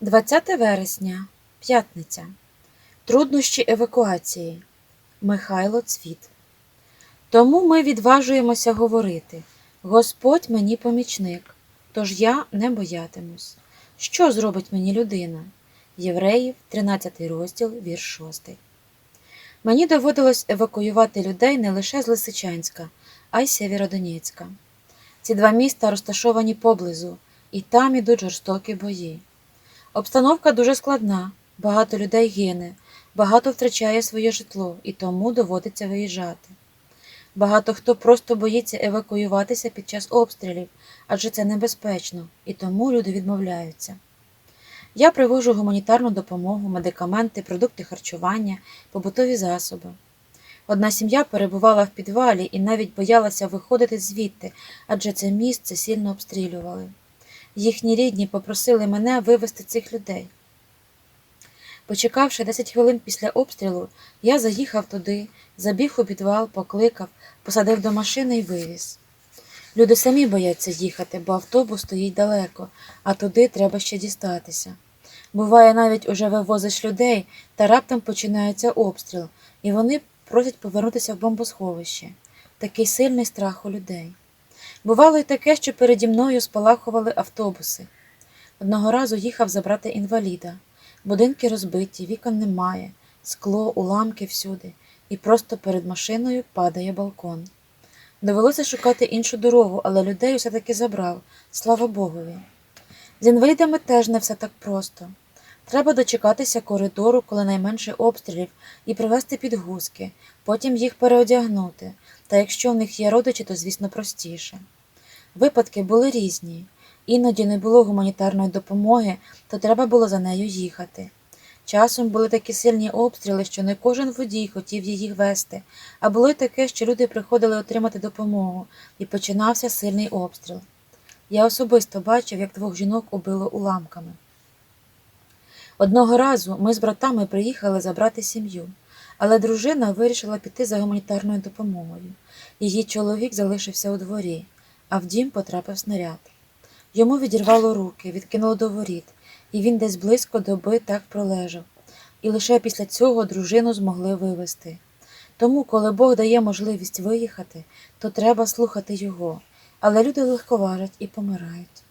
20 вересня, п'ятниця. Труднощі евакуації. Михайло Цвіт. Тому ми відважуємося говорити: Господь мені помічник, тож я не боятимусь. Що зробить мені людина? Євреїв, 13 розділ, вірш 6. Мені доводилось евакуювати людей не лише з Лисичанська, а й Сєвєродонецька. Ці два міста розташовані поблизу, і там ідуть жорстокі бої. Обстановка дуже складна, багато людей гине, багато втрачає своє житло і тому доводиться виїжджати. Багато хто просто боїться евакуюватися під час обстрілів, адже це небезпечно, і тому люди відмовляються. Я привожу гуманітарну допомогу, медикаменти, продукти харчування, побутові засоби. Одна сім'я перебувала в підвалі і навіть боялася виходити звідти, адже це місце сильно обстрілювали. Їхні рідні попросили мене вивезти цих людей. Почекавши 10 хвилин після обстрілу, я заїхав туди, забіг у підвал, покликав, посадив до машини і вивіз. Люди самі бояться їхати, бо автобус стоїть далеко, а туди треба ще дістатися. Буває, навіть уже вивозиш людей, та раптом починається обстріл, і вони просять повернутися в бомбосховище. Такий сильний страх у людей. Бувало й таке, що переді мною спалахували автобуси. Одного разу їхав забрати інваліда. Будинки розбиті, вікон немає, скло, уламки всюди, і просто перед машиною падає балкон. Довелося шукати іншу дорогу, але людей все таки забрав, слава Богові. З інвалідами теж не все так просто. Треба дочекатися коридору, коли найменше обстрілів, і привезти підгузки, потім їх переодягнути, та якщо в них є родичі, то звісно простіше. Випадки були різні. Іноді не було гуманітарної допомоги, то треба було за нею їхати. Часом були такі сильні обстріли, що не кожен водій хотів її вести, а було й таке, що люди приходили отримати допомогу, і починався сильний обстріл. Я особисто бачив, як двох жінок убило уламками. Одного разу ми з братами приїхали забрати сім'ю, але дружина вирішила піти за гуманітарною допомогою. Її чоловік залишився у дворі, а в дім потрапив снаряд. Йому відірвало руки, відкинуло до воріт, і він десь близько доби так пролежав. І лише після цього дружину змогли вивезти. Тому, коли Бог дає можливість виїхати, то треба слухати його, але люди легковажать і помирають.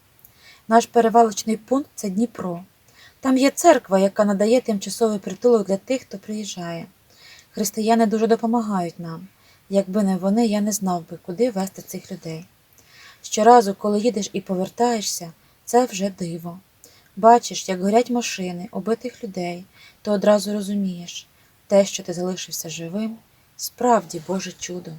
Наш перевалочний пункт це Дніпро. Там є церква, яка надає тимчасовий притулок для тих, хто приїжджає. Християни дуже допомагають нам. Якби не вони, я не знав би, куди вести цих людей. Щоразу, коли їдеш і повертаєшся, це вже диво. Бачиш, як горять машини, убитих людей, то одразу розумієш, те, що ти залишився живим, справді Боже чудо.